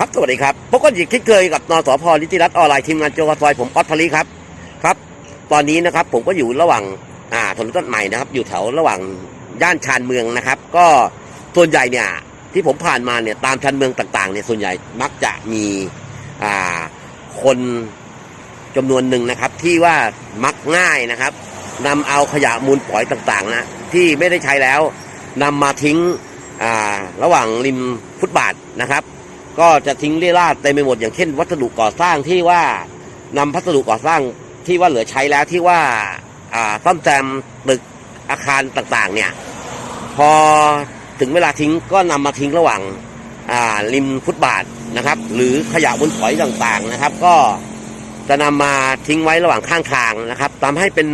ครับสวัสดีครับพบกันอีกที่เคยกับนสพนิติรัตน์ออนไลน์ทีมงานโจกซอยผมออสพลีครับครับ ตอนนี้นะครับผมก็อยู่ระหว่างอ่าถนนต้นใหม่นะครับ อยู่แถวระหว่างย่านชานเมืองนะครับ ก็ส่วนใหญ่เนี่ยที่ผมผ่านมาเนี่ยตามชานเมืองต่างๆเนี่ยส่วนใหญ่มักจะมีอ่าคนจำนวนหนึ่งนะครับ ที่ว่ามักง่ายนะครับนำเอาขยะมูลฝอยต่างๆนะที่ไม่ได้ใช้แล้วนำมาทิ้งอ่าระหว่างริมฟุตบาทนะครับ ก็จะทิ้งเรี่ยราดเต็มไปหมดอย่างเช่น วัสดุก่อสร้างที่ว่านำพัสดุก่อสร้างที่ว่าเหลือใช้แล้วที่ว่าซ่อมแซมตึกอาคารต่างๆ เนี่ย พอถึงเวลาทิ้งก็นำมาทิ้งระหว่างริมฟุตบาทนะครับ หรือขยะบนฝอยต่างๆนะครับ ก็จะนำมาทิ้งไว้ระหว่างข้างทางนะครับทำให้เป็น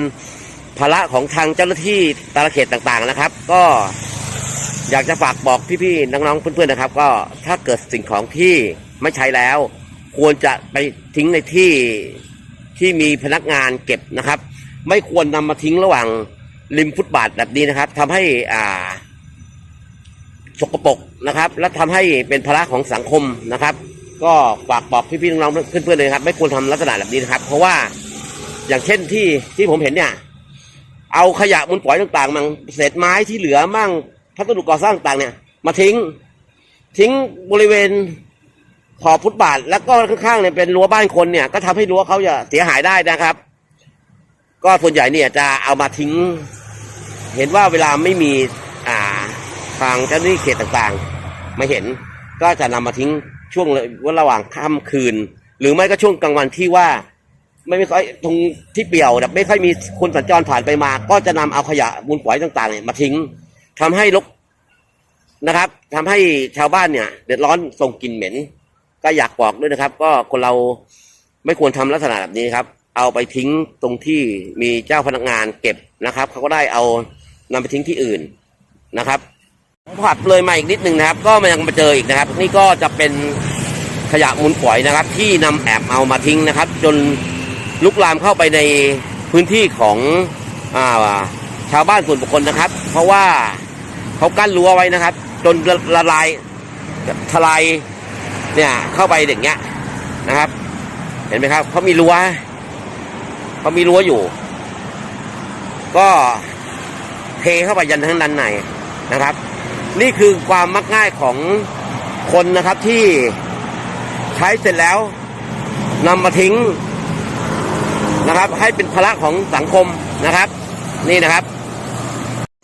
ภาระของทางเจ้าหน้าที่ตาลเขตต่างๆนะครับ ก็ อยากจะฝากบอกพี่ๆน้องๆเพื่อนๆนะครับ ก็ถ้าเกิดสิ่งของที่ไม่ใช้แล้ว ควรจะไปทิ้งในที่ที่มีพนักงานเก็บนะครับ ไม่ควรนำมาทิ้งระหว่างริมฟุตบาทแบบนี้นะครับทำให้อ่าสกปรกนะครับ และทำให้เป็นภาระของสังคมนะครับ ก็ฝากบอกพี่ๆน้องๆเพื่อนๆเลยครับ ไม่ควรทำลักษณะแบบนี้นะครับ เพราะว่าอย่างเช่นที่ที่ผมเห็นเนี่ย เอาขยะมูลฝอยต่างๆมังเศษไม้ที่เหลือมั่ง พัสดุก่อสร้างต่างเนี่ย มาทิ้ง ทิ้งบริเวณขอบฟุตบาท แล้วก็ข้างๆเนี่ยเป็นรั้วบ้านคนเนี่ย ก็ทำให้รั้วเขาจะเสียหายได้นะครับ ก็ส่วนใหญ่เนี่ยจะเอามาทิ้ง เห็นว่าเวลาไม่มีอ่าทางเจ้าหน้าที่เขตต่างๆมาเห็น ก็จะนำมาทิ้งช่วงว่าระหว่างค่ำคืน หรือไม่ก็ช่วงกลางวันที่ว่าไม่ไม่ค่อยตรงที่เปี่ยวแบบไม่ค่อยมีคนสัญจรผ่านไปมา ก็จะนำเอาขยะมูลฝอยต่างๆเนี่ยมาทิ้ง ทำให้รกนะครับทำให้ชาวบ้านเนี่ย เดือดร้อนส่งกลิ่นเหม็น ก็อยากบอกด้วยนะครับ ก็คนเราไม่ควรทำลักษณะแบบนี้ครับ เอาไปทิ้งตรงที่มีเจ้าพนักงานเก็บนะครับเขาก็ได้เอานำไปทิ้งที่อื่นนะครับผัดเลยมาอีกนิดนึงนะครับ ก็มายังมาเจออีกนะครับ นี่ก็จะเป็นขยะมูลฝอยนะครับ ที่นำแอบเอามาทิ้งนะครับ จนลุกลามเข้าไปในพื้นที่ของอาชาวบ้านส่วนบุคคลนะครับ เพราะว่า เขากั้นรั้วไว้นะครับ จนละละลายทลายเนี่ยเข้าไปอย่างเงี้ยนะครับ เห็นไหมครับเขามีรั้วเขามีรั้วอยู่ ก็เทเข้าไปยันทั้งด้านในนะครับ นี่คือความมักง่ายของคนนะครับที่ใช้เสร็จแล้วนำมาทิ้งนะครับ ให้เป็นภาระของสังคมนะครับ นี่นะครับ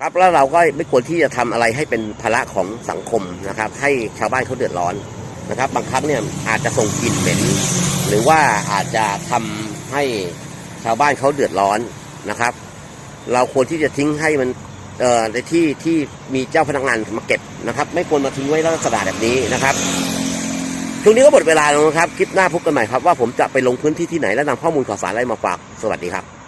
ครับแล้วเราก็ไม่ควรที่จะทำอะไรให้เป็นภาระของสังคมนะครับ ให้ชาวบ้านเขาเดือดร้อนนะครับ บางครั้งเนี่ยอาจจะส่งกลิ่นเหม็นหรือว่าอาจจะทำให้ชาวบ้านเขาเดือดร้อนนะครับ เราควรที่จะทิ้งให้มันในที่ที่มีเจ้าพนักงานมาเก็บนะครับ ไม่ควรมาทิ้งไว้ลักษณะแบบนี้นะครับช่วงนี้ก็หมดเวลาแล้วนะครับ คลิปหน้าพบกันใหม่ครับว่าผมจะไปลงพื้นที่ที่ไหนและนำข้อมูลข่าวสารอะไรมาฝาก สวัสดีครับ